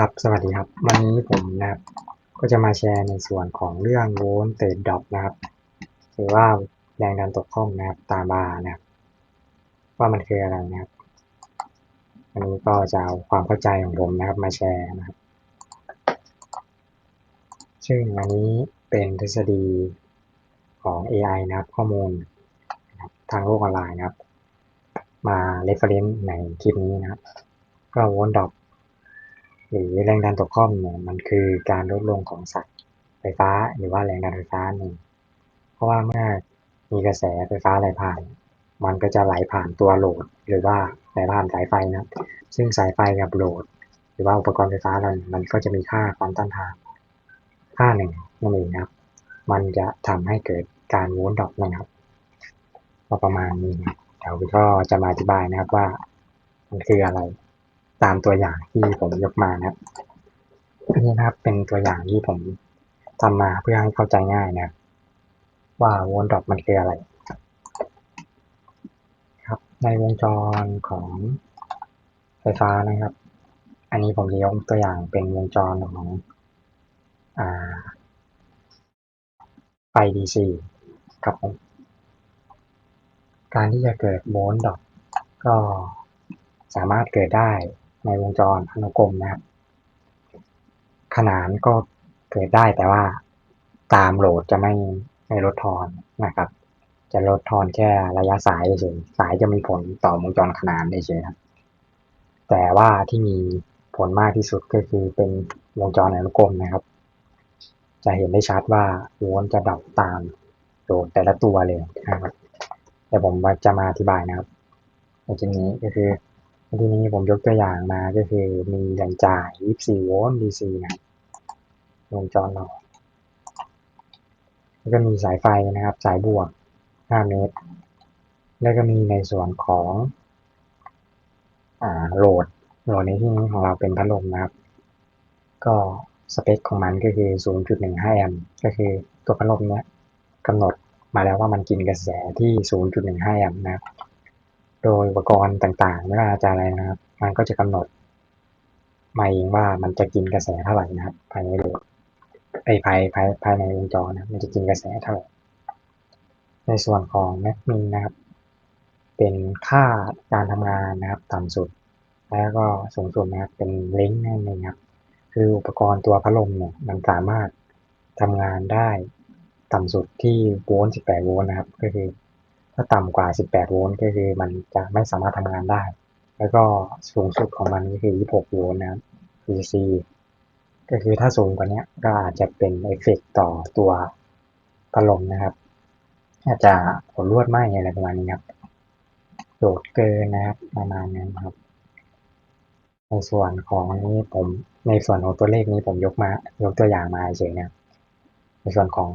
ครับ สวัสดีครับ วันนี้ผมนะครับ ก็จะมาแชร์ในส่วนของเรื่องโวลต์เตดดอปนะครับ หรือว่าแรงดันตกข้องนะครับ ตาบานะครับ ว่ามันคืออะไรนะครับ อันนี้ก็จะเอาความเข้าใจของผมนะครับ มาแชร์นะครับ ซึ่งอันนี้เป็นทฤษฎีของ AI นะครับ ข้อมูลนะทางโลกออนไลน์นะครับ มา reference ในคลิปนี้นะครับ ก็โวลต์ดอป หรือแรงดันตกข้อมเนี่ยมันคือการลดลงของสายไฟฟ้าหรือว่าแรงดันไฟฟ้านี่เพราะว่าเมื่อมีกระแสไฟฟ้าไหลผ่าน มันก็จะไหลผ่านตัวโหลด หรือว่าไหลผ่านสายไฟนะ ซึ่งสายไฟกับโหลด หรือว่าอุปกรณ์ไฟฟ้าเราเนี่ยมันก็จะมีค่าความต้านทานค่าหนึ่งนั่นเองครับ มันจะทำให้เกิดการวลต์ดรอปนะครับก็ประมาณนี้เดี๋ยวก็จะมาอธิบายนะครับว่ามันคืออะไร ตามตัวอย่างที่ผมยกมานะครับนนี้นะครับเป็นตัวอย่างที่ผมทำมาเพื่อให้เข้าใจง่ายนะครับว่าวลต์ดรอปมันคืออะไรครับ ในวงจรของไฟฟ้านะครับ อันนี้ผมจะยกตัวอย่างเป็นวงจรของอ่าไฟ DC ครับผมการที่จะเกิดโวลต์ดรอปก็สามารถเกิดได้ ในวงจรอนุกรมนะครับ ขนานก็เกิดได้แต่ว่าตามโหลดจะไม่ไม่ลดทอนนะครับ จะลดทอนแค่ระยะสายเฉยสายจะมีผลต่อวงจรขนานเฉยครับแต่ว่าที่มีผลมากที่สุดก็คือเป็นวงจรอนุกรมนะครับ จะเห็นได้ชัดว่าโวลต์จะดับตามโหลดแต่ละตัวเลยนะครับแต่ผมจะมาอธิบายนะครับในที่นี้ก็คือ ที่นี้ผมยกตัวอย่างมาก็คือมีแรงจ่าย 24 โวลต์ DC นะครับวงจรเราแล้วก็มีสายไฟนะครับ สายบวก 5 เมตร แล้วก็มีในส่วนของอ่าโหลด โหลดในที่นี้ของเราเป็นพัดลมนะครับ ก็สเปคของมันก็คือ 0.15 แอมป์ ก็คือตัวพัดลมเนี้ยกำหนดมาแล้วว่ามันกินกระแสที่ 0.15 แอมป์นะครับ โดยอุปกรณ์ต่างๆ ไม่ว่าจะอะไรนะครับ มันก็จะกำหนดมาเองว่ามันจะกินกระแสเท่าไหร่นะครับ ภายในโหลดไอภายภายภายในวงจรนะมันจะกินกระแสเท่าไหร่ ในส่วนของแมกมินนะครับ เป็นค่าการทำงานนะครับต่ำสุด แล้วก็สูงสุดนะครับเป็นเล้งนั่นเองครับ คืออุปกรณ์ตัวพัดลมเนี่ยมันสามารถทำงานได้ต่ำสุดที่โวลต์18 โวลต์นะครับ ก็คือ ถ้าต่ำกว่า 18 โวลต์ก็คือมันจะไม่สามารถทำงานได้ แล้วก็สูงสุดของมันก็คือ 26 โวลต์นะครับ DC ก็คือถ้าสูงกว่านี้ก็อาจจะเป็นเอฟเฟกต่อตัวพัดลมนะครับ อาจจะผลรวดไหมอะไรประมาณนี้ครับโดดเกินนะครับประมาณนั้นครับ ในส่วนของนี้ผมในส่วนของตัวเลขนี้ผมยกมายกตัวอย่างมาเฉยนะในส่วนของ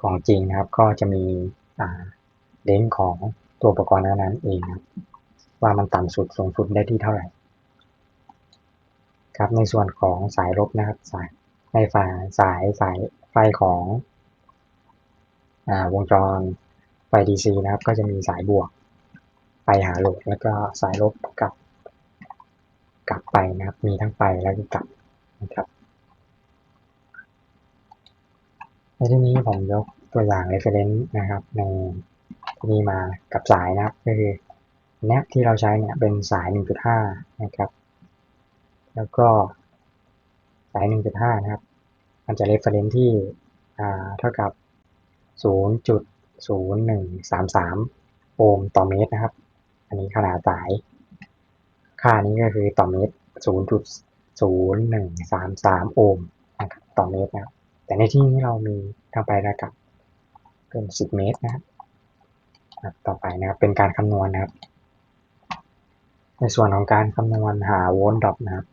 ของจริงนะครับ ก็จะมีอ่า เลนส์ของตัวอุปกรณ์นั้นเองครับว่ามันต่ำสุดสูงสุดได้ที่เท่าไหร่ ครับในส่วนของสายลบนะครับสายในฝาสายสายไฟของอวงจรไฟ DC นะครับ ก็จะมีสายบวกไปหาโหลดแล้วก็สายลบกลับ กลับไปนะครับ มีทั้งไปแล้วก็กลับนะครับในที่นี้ผมยกตัวอย่าง reference นะครับใน นี้มากับสายนะครับก็คือเนี้ยที่เราใช้เนี่ยเป็นสาย 1.5 นะครับ แล้วก็สาย 1.5 นะครับ มันจะ reference ที่เท่ากับ 0.0133 โอห์มต่อเมตรนะครับ อันนี้ขนาดสาย ค่านี้ก็คือต่อเมตร 0.0133 โอห์มนะครับต่อเมตรนะครับแต่ในที่นี้เรามีทั้งไปและกับเป็น 10 เมตรนะครับ ต่อไปนะครับเป็นการคำนวณนะครับ ในส่วนของการคำนวณหาโวลต์ดรอปนะครับ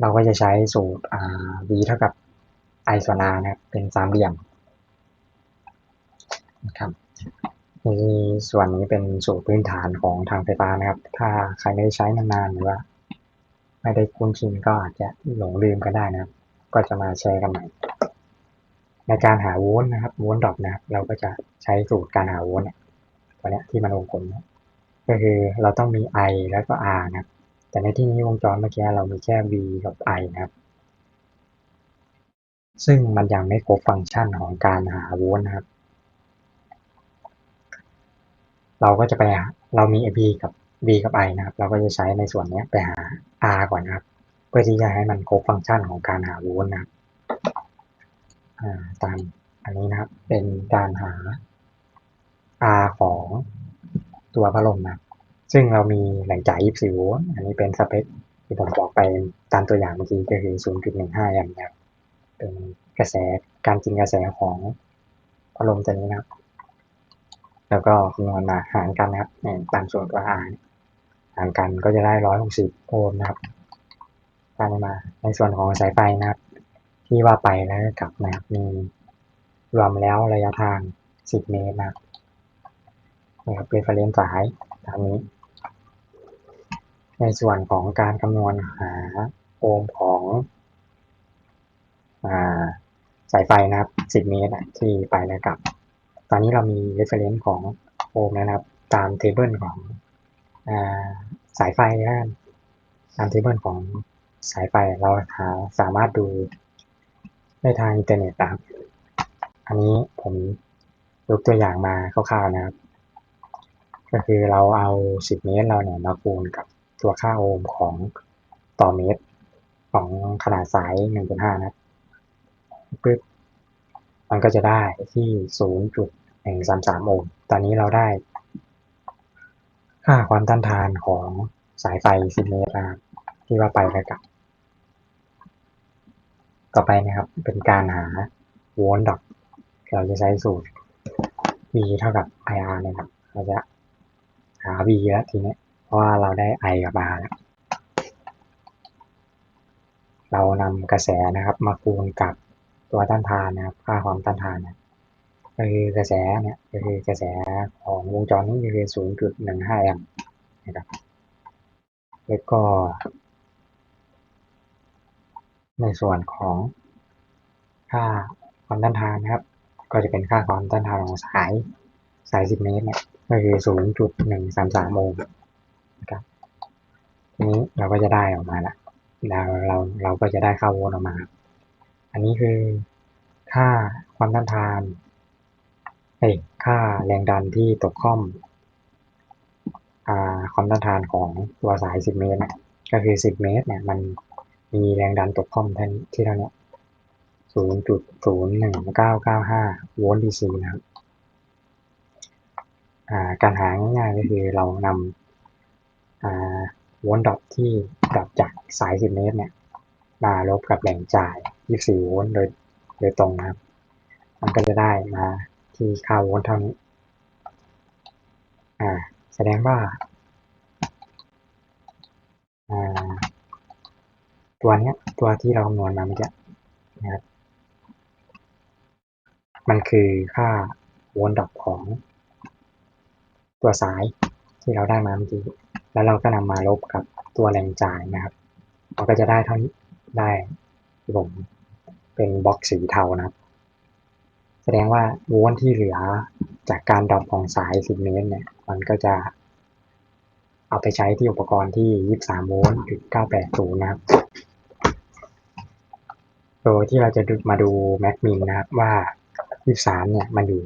เราก็จะใช้สูตร v เท่ากับ i ส่วน r นะครับ เป็นสามเหลี่ยมนะครับในส่วนนี้เป็นสูตรพื้นฐานของทางไฟฟ้านะครับ ถ้าใครไม่ได้ใช้นานๆหรือว่า ไม่ได้คุ้นชินก็อาจจะหลงลืมก็ได้นะครับ ก็จะมาแชร์กันใหม่ ในการหาโวลต์นะครับโวลต์ดรอปนะครับเราก็จะใช้สูตรการหาโวลต์เนี่ยตัวเนี้ยที่มันวงกลมก็คือเราต้องมี i แล้วก็ r นะครับ แต่ในที่นี้วงจรเมื่อกี้เรามีแค่ V กับ I นะครับ ซึ่งมันยังไม่ครบฟังก์ชันของการหาโวลต์นะครับ เราก็จะไปหาเรามี V กับ V กับ I นะครับ เราก็จะใช้ในส่วนนี้ไปหา R ก่อนนะครับ เพื่อที่จะให้มันครบฟังก์ชันของการหาโวลต์นะครับ ตามอันนี้นะครับ เป็นการหา R ของตัวพัดลมนะซึ่งเรามีแหล่งจ่าย24โวลต์อันนี้เป็นสเปคที่ผมบอกไปตามตัวอย่างเมื่อกี้ก็คือ 0.15แอมป์นะครับเป็นกระแสการกินกระแสของพัดลมตัวนี้นะครับ แล้วก็คำนวณมาหารกันนะครับตามส่วนตัว R หารกันก็จะได้ 160โอห์มนะครับตามมาในส่วนของสายไฟนะครับ ที่ว่าไปแล้วกลับนะครับมีรวมแล้วระยะทาง 10 เมตรนะครับนะครับเรฟเฟรนซ์สายตามนี้ ในส่วนของการคำนวณหาโอห์มของสายไฟนะครับ 10 เมตรที่ไปแล้วกลับ ตอนนี้เรามี reference ของโอห์มนะครับ ตามเทเบิลของสายไฟนะตามเทเบิลของสายไฟเราหาสามารถดู ได้ทางอินเทอร์เน็ตนะครับ อันนี้ผมยกตัวอย่างมาคร่าวๆนะครับ ก็คือเราเอา 10 เมตรเราเนี่ยมาคูณกับตัวค่าโอห์มของต่อเมตรของขนาดสาย 1.5 นะครับปึ๊บมันก็จะได้ที่ 0.133 โอห์ม ตอนนี้เราได้ ค่าความต้านทานของสายไฟ 10 เมตรนะครับที่ว่าไปแล้วกับ ต่อไปนะครับเป็นการหาโวลต์ดอกเราจะใช้สูตร V เท่ากับ IR นะครับ เราจะหา V แล้วทีนี้เพราะว่าเราได้ I กับ R แล้วเรานำกระแสนะครับมาคูณกับตัวต้านทานนะครับ ค่าความต้านทานนะก็คือกระแสเนี่ยก็คือกระแสของวงจรนี้คือ0.15แอมป์นะครับแล้วก็ ในส่วนของค่าความต้านทานนะครับ ก็จะเป็นค่าความต้านทานของสายสาย 10 เมตรเนี่ยก็คือ 0.133 โอห์มนะครับทีนี้เราก็จะได้ออกมาละเราเราเราก็จะได้ค่าโวลต์ออกมา อันนี้คือค่าความต้านทานเอ้ค่าแรงดันที่ตกข้อมความต้านทานของตัวสาย 10 เมตร ก็คือ 10 เมตรเนี่ยมัน มีแรงดันตกข้อมที่เท่านี้0.01995โวลต์ดีซีนะครับการหาง่ายๆก็คือเรานำโวลต์ดรอปที่ดรอปจากสาย 10 เมตรเนี่ยมาลบกับแหล่งจ่าย 24 โวลต์โดยโดยตรงนะครับ มันก็จะได้มาที่ค่าโวลต์เท่านี้แสดงว่า อ่า ตัวเนี้ย ตัวที่เราคำนวณมาเมื่อกี้นะครับ มันคือค่าโวลต์ดอปของ ตัวสายที่เราได้มาเมื่อกี้ แล้วเราก็นำมาลบกับตัวแรงจ่ายนะครับ มันก็จะได้เท่านี้ ได้ที่ผมเป็นบล็อกสีเทานะครับ แสดงว่าโวลต์ที่เหลือจากการดรอปของสาย 10 เมตรเนี่ย มันก็จะเอาไปใช้ที่อุปกรณ์ที่ 23 โวลต์จุด980 นะครับ โดยที่เราจะมาดูแม็กมินนะครับว่า 23 เนี่ยมันอยู่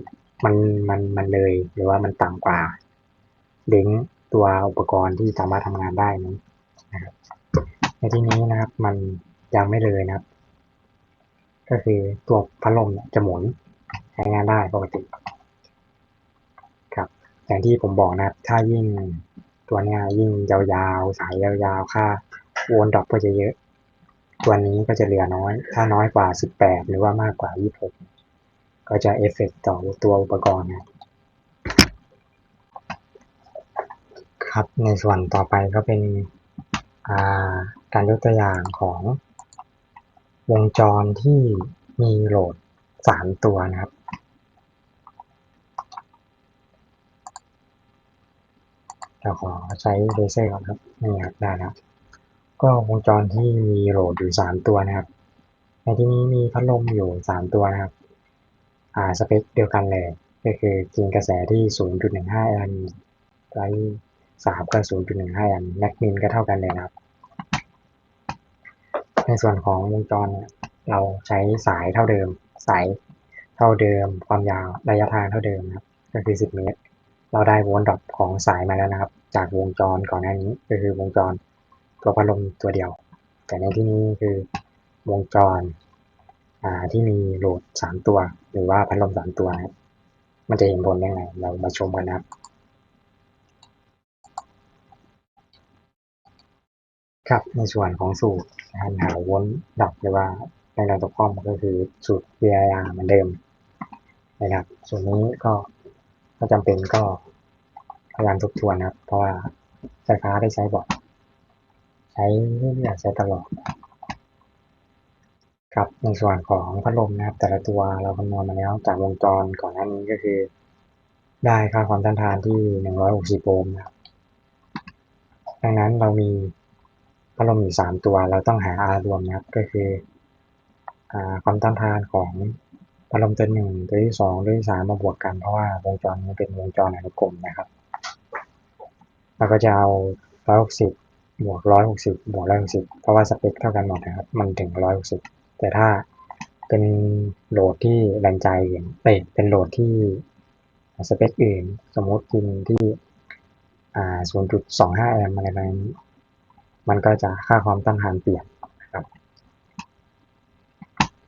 มันมันมันเลยหรือว่ามันต่ำกว่าเล้งตัวอุปกรณ์ที่สามารถทำงานได้นี้นะครับในที่นี้นะครับมันยังไม่เลยนะครับ ก็คือตัวพัดลมจะหมุนใช้งานได้ปกติครับอย่างที่ผมบอกนะครับ ถ้ายิ่งตัวเนี้ยยิ่งยาวๆ สายยาวๆ ค่าวลต์ดอปก็จะเยอะ ตัวนี้ก็จะเหลือน้อย ถ้าน้อยกว่า 18 หรือว่ามากกว่า 26 ก็จะเอฟเฟกต่อตัวอุปกรณ์นะครับ ในส่วนต่อไปก็เป็นการยกตัวอย่างของวงจรที่มีโหลดสามตัวนะครับเราขอใช้เลเซอร์ก่อนครับนี่ครับได้แล้ว ก็วงจรที่มีโหลดอยู่สามตัวนะครับ ในที่นี้มีพัดลมอยู่สามตัวนะครับ อ่าสเปคเดียวกันเลย ก็คือกินกระแสที่ 0.15 แอมป์ไว้3ก็0.15 แอมป์แม็กมินก็เท่ากันเลยนะครับ ในส่วนของวงจรเนี่ยเราใช้สายเท่าเดิม สายเท่าเดิม ความยาวระยะทางเท่าเดิมนะครับ ก็คือ 10 เมตร เราได้โวลต์ดรอปของสายมาแล้วนะครับ จากวงจรก่อนหน้านี้ก็คือวงจร ตัวพัดลมตัวเดียว แต่ในที่นี้คือวงจรอ่าที่มีโหลด 3 ตัว หรือว่าพัดลม 3 ตัวนะมันจะเห็นผลยังไง เรามาชมกันนะครับ ครับ ในส่วนของสูตรการหาวลต์ดับหรือว่าในการตกข้อมก็คือสูตร VIR เหมือนเดิมนะครับ ส่วนนี้ก็ถ้าจำเป็นก็พยายามทบทวนนะครับ เพราะว่าไฟฟ้าได้ใช้บ่อย ช้เรื่อยๆใช้ตลอดครับในส่วนของพัดลมนะครับ แต่ละตัวเราคำนวณมาแล้วจากวงจรก่อนหน้านี้ก็คือ ได้ค่าความต้านทานที่ 160 โอห์มนะครับดังนั้นเรามีพัดลมอยู่ 3 ตัว เราต้องหา R รวมนะครับก็คืออความต้านทานของพัดลมตัวหนึ่งตัวที่สองตัวที่สามมาบวกกันเพราะว่าวงจรนี้เป็นวงจรอนุกรมนะครับ เราก็จะเอา160 บวก160บบวก160เพราะว่าสเปคเท่ากันหมดนะครับ มันถึง160แต่ถ้าเป็นโหลดที่แรงใจอื่นเป็นโหลดที่สเปคอื่น สมมติกินที่อ่า0.25แอมป์อะไรประมาณนี้มันก็จะค่าความต้านทานเปลี่ยนนะครับ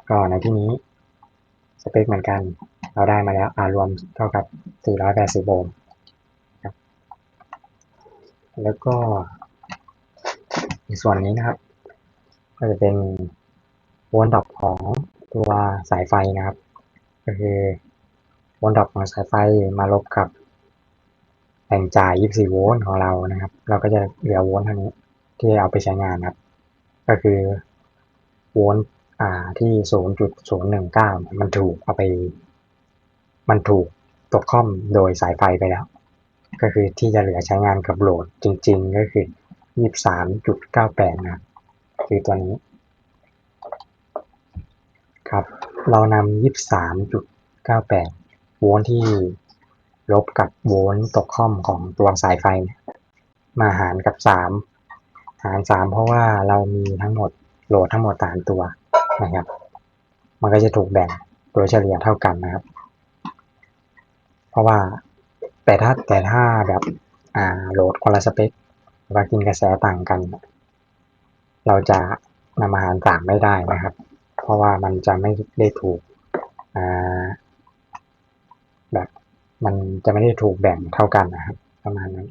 ก็ในที่นี้สเปคเหมือนกัน เราได้มาแล้ว R รวมเท่ากับ 480โอห์มครับแล้วก็ ในส่วนนี้นะครับ ก็จะเป็นโวลต์ดรอปของตัวสายไฟนะครับ ก็คือโวลต์ดรอปของสายไฟมาลบกับแรงจ่าย 24 โวลต์ของเรานะครับ เราก็จะเหลือโวลต์เท่านี้ที่เอาไปใช้งานครับ ก็คือโวลต์อ่าที่ 0.019 มันถูกเอาไป มันถูกตกค่อมโดยสายไฟไปแล้ว ก็คือที่จะเหลือใช้งานกับโหลดจริง ๆ ก็คือ 23.98นะครับคือตัวนี้ ครับ เรานำ23.98โวลต์ที่ลบกับโวลต์ตกค่อมของตัวสายไฟ มาหารกับ3หาร3เพราะว่าเรามีทั้งหมดโหลดทั้งหมดสามตัวนะครับ มันก็จะถูกแบ่งโดยเฉลี่ยเท่ากันนะครับ เพราะว่าแต่ถ้าแต่ถ้าแบบอ่าโหลดคนละสเปค หรือว่ากินกระแสต่างกัน เราจะนำอาหารต่างไม่ได้นะครับ เพราะว่ามันจะไม่ได้ถูกแบบมันจะไม่ได้ถูกแบ่งเท่ากันนะครับ ประมาณนั้น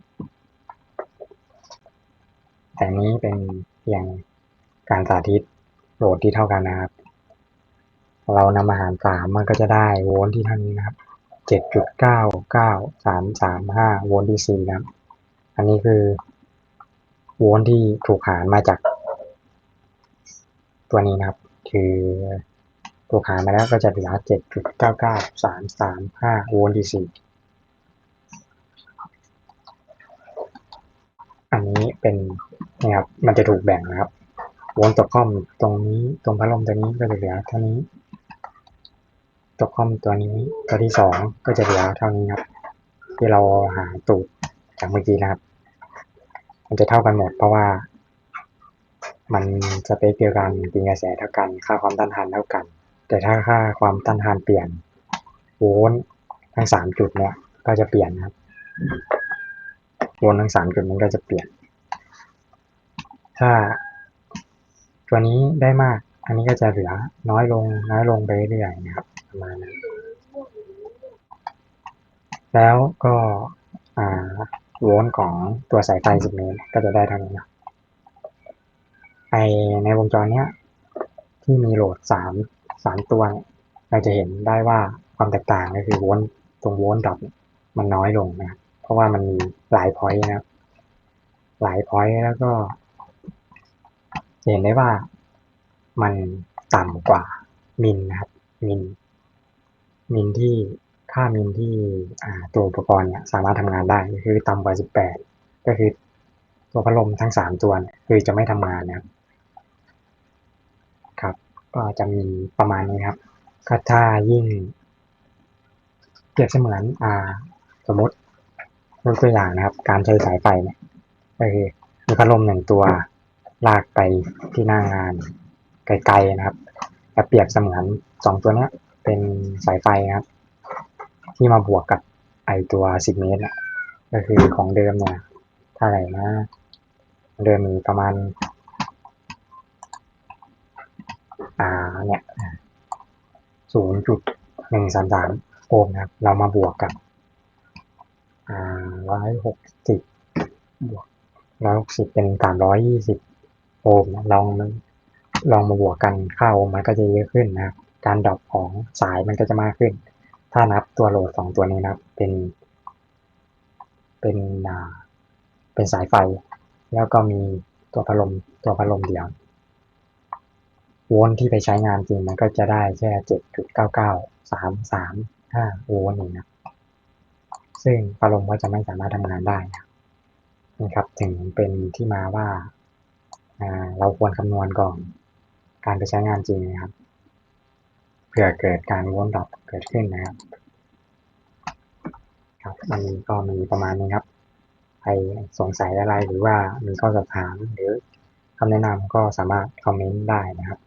แต่นี้เป็นเพียงการสาธิตโหลดที่เท่ากันนะครับ เรานำอาหารสามมันก็จะได้โวลต์ที่เท่านี้นะครับเจ็ดจุดเก้าเก้าสามสามห้าโวลต์ที่สี่นะครับ อันนี้คือ โวลต์ที่ถูกหารมาจาก ตัวนี้นะครับ คือถูกหารมาแล้วก็จะเหลือเจ็ดจุดเก้าเก้าสามสามห้าโวลต์ที่สี่อันนี้เป็นนะครับมันจะถูกแบ่งนะครับวลต์ตกคอมตรงนี้ตรงพัดลมตัวนี้ก็จะเหลือเท่านี้ตกคอมตัวนี้ตัวที่สองก็จะเหลือเท่านี้ครับ ที่เราหาตูดจากเมื่อกี้นะครับ มันจะเท่ากันหมด เพราะว่า มันสเปคเดียวกันกินกระแสเท่ากัน ค่าความต้านทานเท่ากัน แต่ถ้าค่าความต้านทานเปลี่ยนโวลต์ทั้งสามจุดเนี่ยก็จะเปลี่ยนนะครับโวลต์ทั้งสามจุดมันก็จะเปลี่ยน ถ้า ตัวนี้ได้มาก อันนี้ก็จะเหลือน้อยลงน้อยลงไปเรื่อยๆนะครับประมาณนั้นแล้วก็อ่า โวลต์ของตัวสายไฟ10เมตรก็จะได้เท่านี้นะไอในวงจรเนี้ยที่มีโหลดสามสามตัว เราจะเห็นได้ว่าความแตกต่างก็คือโวลต์ตรงโวลต์ดรอปมันน้อยลงนะเพราะว่ามันมีหลายพอยต์นะครับหลายพอยต์แล้วก็เห็นได้ว่ามันต่ำกว่ามินนะครับมินมินที่ ค่ามินที่ตัวอุปกรณ์เนี่ยสามารถทำงานได้ก็คือต่ำกว่า 18 ก็คือตัวพัดลมทั้ง 3 ตัวคือจะไม่ทำงานนะครับครับ ก็จะมีประมาณนี้ครับก็ถ้ายิ่งเปรียบเสมือนอสมมติยกตัวอย่างนะครับ การใช้สายไฟเนี่ยก็คือมีพัดลมหนึ่งตัวลากไปที่หน้างานไกลๆนะครับและเปรียบเสมือนสองตัวนี้เป็นสายไฟนะครับ ที่มาบวกกับไอตัวสิบเมตรน่ะก็คือของเดิมเนี่ยเท่าไหร่นะเดิมมีประมาณ อ่าเนี่ยศูนย์จุดหนึ่งสามสามโอห์มนะครับ เรามาบวกกับอ่าร้อยหกสิบบวกร้อยหกสิบเป็นสามร้อยยี่สิบโอห์มนะลองมันลองมาบวกกันค่าโอห์มมันก็จะเยอะขึ้นนะครับ การดรอปของสายมันก็จะมากขึ้น ถ้านับตัวโหลดสองตัวนี้นะครับ เป็น เป็นอ่าเป็นสายไฟ แล้วก็มีตัวพัดลมตัวพัดลมเดียวโวลต์ที่ไปใช้งานจริงมันก็จะได้แค่เจ็ดจุดเก้าเก้าสามสามห้าโวลต์เองนะซึ่งพัดลมก็จะไม่สามารถทำงานได้นะนะครับ ถึงเป็นที่มาว่าเราควรคำนวณก่อนการไปใช้งานจริงนะครับ เผื่อเกิดการวนดรอปเกิดขึ้นนะครับ ครับมันก็มีประมาณนี้ครับ ใครสงสัยอะไรหรือว่ามีข้อสอบถามหรือคำแนะนำก็สามารถคอมเมนต์ได้นะครับ